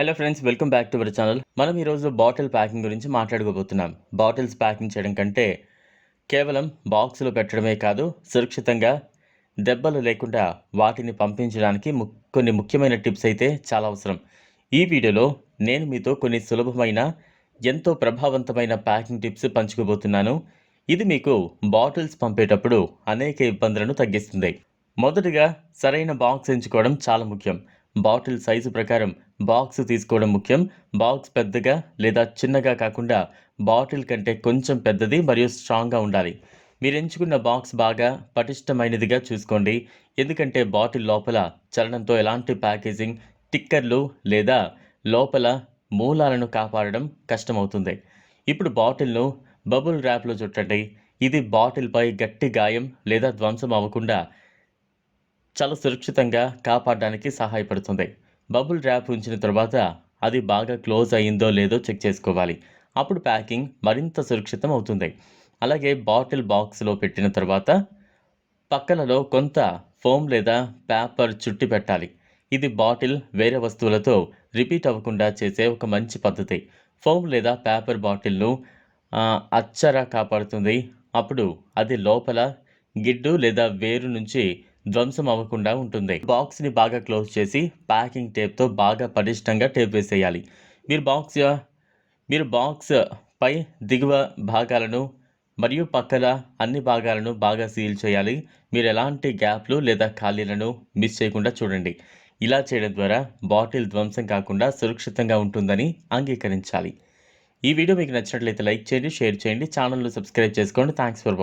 Hello friends welcome back to our channel మనం ఈరోజు bottle packing గురించి మాట్లాడుకోబోతున్నాం. బాటిల్స్ ప్యాకింగ్ చేయడం కంటే కేవలం బాక్సులు పెట్టడమే కాదు సురక్షితంగా దెబ్బలు లేకుండా వాటిని పంపించడానికి ము- కొన్ని ముఖ్యమైన టిప్స్ అయితే చాలా అవసరం. ఈ వీడియోలో నేను మీతో కొన్ని సులభమైన ఎంతో ప్రభావవంతమైన ప్యాకింగ్ టిప్స్ పంచుకోబోతున్నాను. ఇది మీకు బాటిల్స్ పంపేటప్పుడు అనేక ఇబ్బందులను తగ్గిస్తుంది. మొదటగా సరైన బాక్స్ ఎంచుకోవడం చాలా ముఖ్యం. బాటిల్ సైజు ప్రకారం బాక్స్ తీసుకోవడం ముఖ్యం. బాక్స్ పెద్దగా లేదా చిన్నగా కాకుండా బాటిల్ కంటే కొంచెం పెద్దది మరియు స్ట్రాంగ్గా ఉండాలి. మీరు ఎంచుకున్న బాక్స్ బాగా పటిష్టమైనదిగా చూసుకోండి. ఎందుకంటే బాటిల్ లోపల చలనంతో ఎలాంటి ప్యాకేజింగ్ టిక్కర్లు లేదా లోపల మూలాలను కాపాడడం కష్టమవుతుంది. ఇప్పుడు బాటిల్ను బబుల్ ర్యాప్లో చుట్టండి. ఇది బాటిల్పై గట్టి గాయం లేదా ధ్వంసం అవ్వకుండా చాలా సురక్షితంగా కాపాడడానికి సహాయపడుతుంది. బబుల్ ర్యాప్ ఉంచిన తర్వాత అది బాగా క్లోజ్ అయ్యిందో లేదో చెక్ చేసుకోవాలి. అప్పుడు ప్యాకింగ్ మరింత సురక్షితం అవుతుంది. అలాగే బాటిల్ బాక్స్లో పెట్టిన తర్వాత పక్కలలో కొంత ఫోమ్ లేదా పేపర్ చుట్టి పెట్టాలి. ఇది బాటిల్ వేరే వస్తువులతో రిపీట్ అవ్వకుండా చేసే ఒక మంచి పద్ధతి. ఫోమ్ లేదా పేపర్ బాటిల్ను అచ్చర కాపాడుతుంది. అప్పుడు అది లోపల గిడ్డు లేదా వేరు నుంచి ధ్వంసం అవ్వకుండా ఉంటుంది. బాక్స్ని బాగా క్లోజ్ చేసి ప్యాకింగ్ టేప్తో బాగా పటిష్టంగా టేప్ వేసేయాలి. మీరు బాక్స్ మీరు బాక్స్ పై దిగువ భాగాలను మరియు పక్కల అన్ని భాగాలను బాగా సీల్ చేయాలి. మీరు ఎలాంటి గ్యాప్లు లేదా ఖాళీలను మిస్ చేయకుండా చూడండి. ఇలా చేయడం ద్వారా బాటిల్ ధ్వంసం కాకుండా సురక్షితంగా ఉంటుందని అంగీకరించాలి. ఈ వీడియో మీకు నచ్చినట్లయితే లైక్ చేయండి షేర్ చేయండి ఛానల్ను సబ్స్క్రైబ్ చేసుకోండి. Thanks for